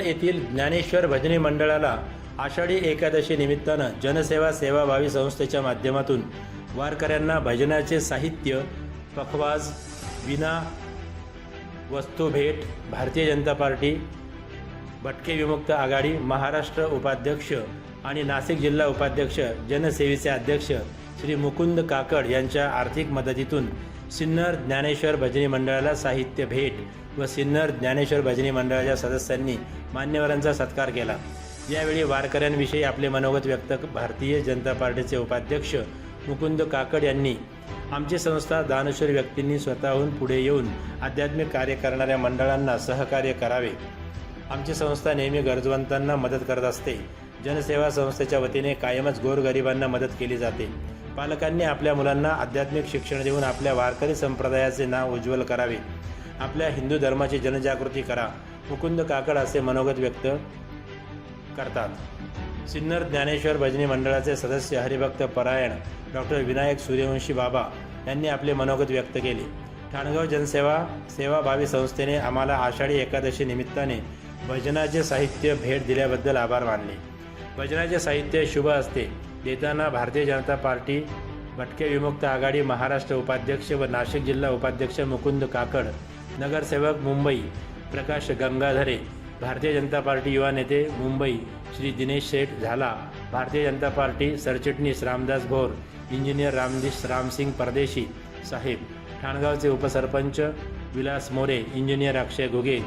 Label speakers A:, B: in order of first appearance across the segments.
A: येथील ज्ञानेश्वर भजनी मंडळाला आषाढी एकादशी निमित्तानं जनसेवा सेवाभावी संस्थेच्या माध्यमातून वारकऱ्यांना भजनाचे साहित्य पखवाज विना वस्तू भेट भारतीय जनता पार्टी भटके विमुक्त आघाडी महाराष्ट्र उपाध्यक्ष आणि नाशिक जिल्हा उपाध्यक्ष जनसेवेचे अध्यक्ष श्री मुकुंद काकड यांच्या आर्थिक मदतीतून सिन्नर ज्ञानेश्वर भजनी मंडळाला साहित्य भेट व सिन्नर ज्ञानेश्वर भजनी मंडळाच्या सदस्यांनी मान्यवरांचा सत्कार केला. यावेळी वारकऱ्यांविषयी आपले मनोगत व्यक्त भारतीय जनता पार्टीचे उपाध्यक्ष मुकुंद काकड यांनी आमची संस्था दानशूर व्यक्तींनी स्वतःहून पुढे येऊन आध्यात्मिक कार्य करणाऱ्या मंडळांना सहकार्य करावे. आमची संस्था नेहमी गरजवंतांना मदत करत असते. जनसेवा संस्थेच्या वतीने कायमच गोरगरिबांना मदत केली जाते. पालकांनी आपल्या मुलांना आध्यात्मिक शिक्षण देऊन आपल्या वारकरी संप्रदायाचे नाव उज्ज्वल करावे. आपल्या हिंदू धर्माची जनजागृती करा. मुकुंद काकड असे मनोगत व्यक्त करतात. सिन्नर ज्ञानेश्वर भजनी मंडळाचे सदस्य हरिभक्त परायण डॉक्टर विनायक सूर्यवंशी बाबा यांनी आपले मनोगत व्यक्त केले. ठाणगाव जनसेवा सेवाभावी संस्थेने आम्हाला आषाढी एकादशी निमित्ताने भजनाचे साहित्य भेट दिल्याबद्दल आभार मानले. भजनाचे साहित्य शुभ असते. देताना भारतीय जनता पार्टी भटके विमुक्त आघाडी महाराष्ट्र उपाध्यक्ष व नाशिक जिल्हा उपाध्यक्ष मुकुंद काकड नगरसेवक मुंबई प्रकाश गंगाधरे भारतीय जनता पार्टी युवा नेते मुंबई श्री दिनेश शेठ झाला भारतीय जनता पार्टी सरचिटणीस रामदास भोर इंजिनियर रामदेश रामसिंग परदेशी साहेब ठाणगावचे उपसरपंच विलास मोरे इंजिनियर अक्षय घुगे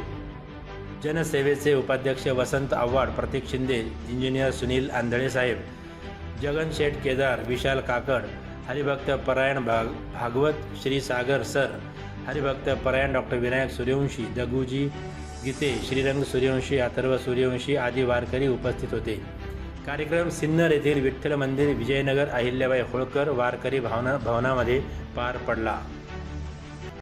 A: जनसेवेचे उपाध्यक्ष वसंत आव्हाड प्रतीक शिंदे इंजिनियर सुनील आंधळे साहेब जगन शेठ केदार विशाल काकड हरिभक्त परायण भाग भागवत श्री सागर सर हरिभक्त परायण डॉक्टर विनायक सूर्यवंशी दगुजी गीते श्रीरंग सूर्यवंशी अथर्व सूर्यवंशी आदी वारकरी उपस्थित होते. कार्यक्रम सिन्नर येथील विठ्ठल मंदिर विजयनगर अहिल्याबाई होळकर वारकरी भावना भवनामध्ये पार पडला.